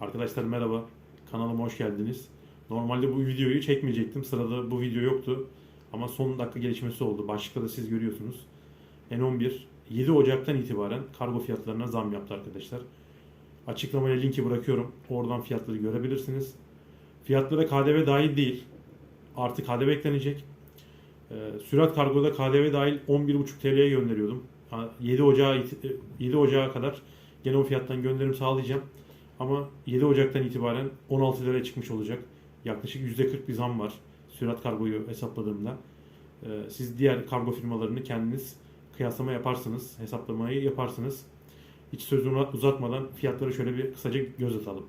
Arkadaşlar merhaba. Kanalıma hoş geldiniz. Normalde bu videoyu çekmeyecektim. Sırada bu video yoktu. Ama son dakika gelişmesi oldu. Başlıkta da siz görüyorsunuz. N11 7 Ocak'tan itibaren kargo fiyatlarına zam yaptı arkadaşlar. Açıklamaya linki bırakıyorum. Oradan fiyatları görebilirsiniz. Fiyatlara KDV dahil değil. Artık KDV eklenecek. Ee, sürat kargoda KDV dahil 11,5 TL'ye gönderiyordum. Ha, 7 Ocağı 7 Ocağı kadar gene o fiyattan gönderim sağlayacağım. Ama 7 Ocak'tan itibaren 16 liraya çıkmış olacak. Yaklaşık %40 bir zam var sürat kargoyu hesapladığımda. Ee, siz diğer kargo firmalarını kendiniz kıyaslama yaparsınız, hesaplamayı yaparsınız. Hiç sözümü uzatmadan fiyatları şöyle bir kısaca göz atalım.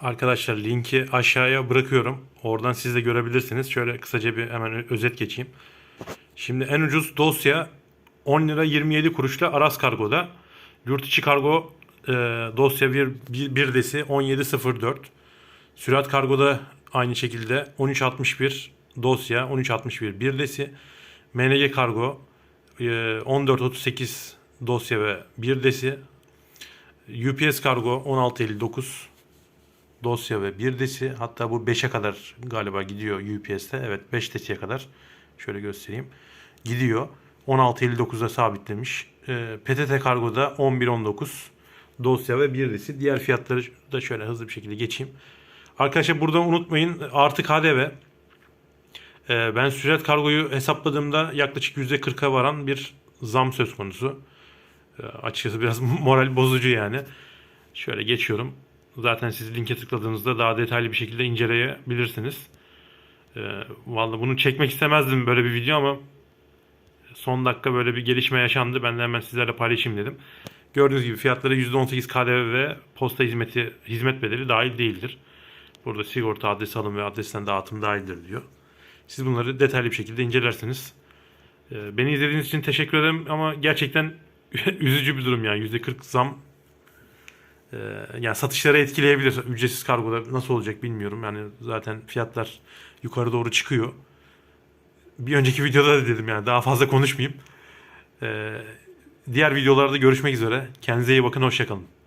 Arkadaşlar linki aşağıya bırakıyorum. Oradan siz de görebilirsiniz. Şöyle kısaca bir hemen özet geçeyim. Şimdi en ucuz dosya 10 lira 27 kuruşla Aras Kargo'da. Yurt içi kargo e, dosya bir, bir, bir desi 17.04. Sürat kargoda aynı şekilde 13.61 dosya 13.61 bir desi. MNG kargo e, 14.38 dosya ve bir desi. UPS kargo 16.59 dosya ve bir desi. Hatta bu 5'e kadar galiba gidiyor UPS'te. Evet 5 desiye kadar. Şöyle göstereyim. Gidiyor. 16.59'da sabitlemiş. Ee, PTT kargoda 11.19 dosya ve bir desi. Diğer fiyatları da şöyle hızlı bir şekilde geçeyim. Arkadaşlar burada unutmayın artı KDV. Ee, ben sürat kargoyu hesapladığımda yaklaşık %40'a varan bir zam söz konusu. Ee, açıkçası biraz moral bozucu yani. Şöyle geçiyorum. Zaten siz linke tıkladığınızda daha detaylı bir şekilde inceleyebilirsiniz. Ee, vallahi bunu çekmek istemezdim böyle bir video ama son dakika böyle bir gelişme yaşandı. Ben de hemen sizlerle paylaşayım dedim. Gördüğünüz gibi fiyatları %18 KDV ve posta hizmeti hizmet bedeli dahil değildir. Burada sigorta adres alım ve adresten dağıtım dahildir diyor. Siz bunları detaylı bir şekilde incelersiniz. Ee, beni izlediğiniz için teşekkür ederim ama gerçekten üzücü bir durum yani %40 zam ee, yani satışları etkileyebilir. Ücretsiz kargoda nasıl olacak bilmiyorum. Yani zaten fiyatlar yukarı doğru çıkıyor. Bir önceki videoda da dedim yani daha fazla konuşmayayım. Ee, diğer videolarda görüşmek üzere. Kendinize iyi bakın. Hoşçakalın.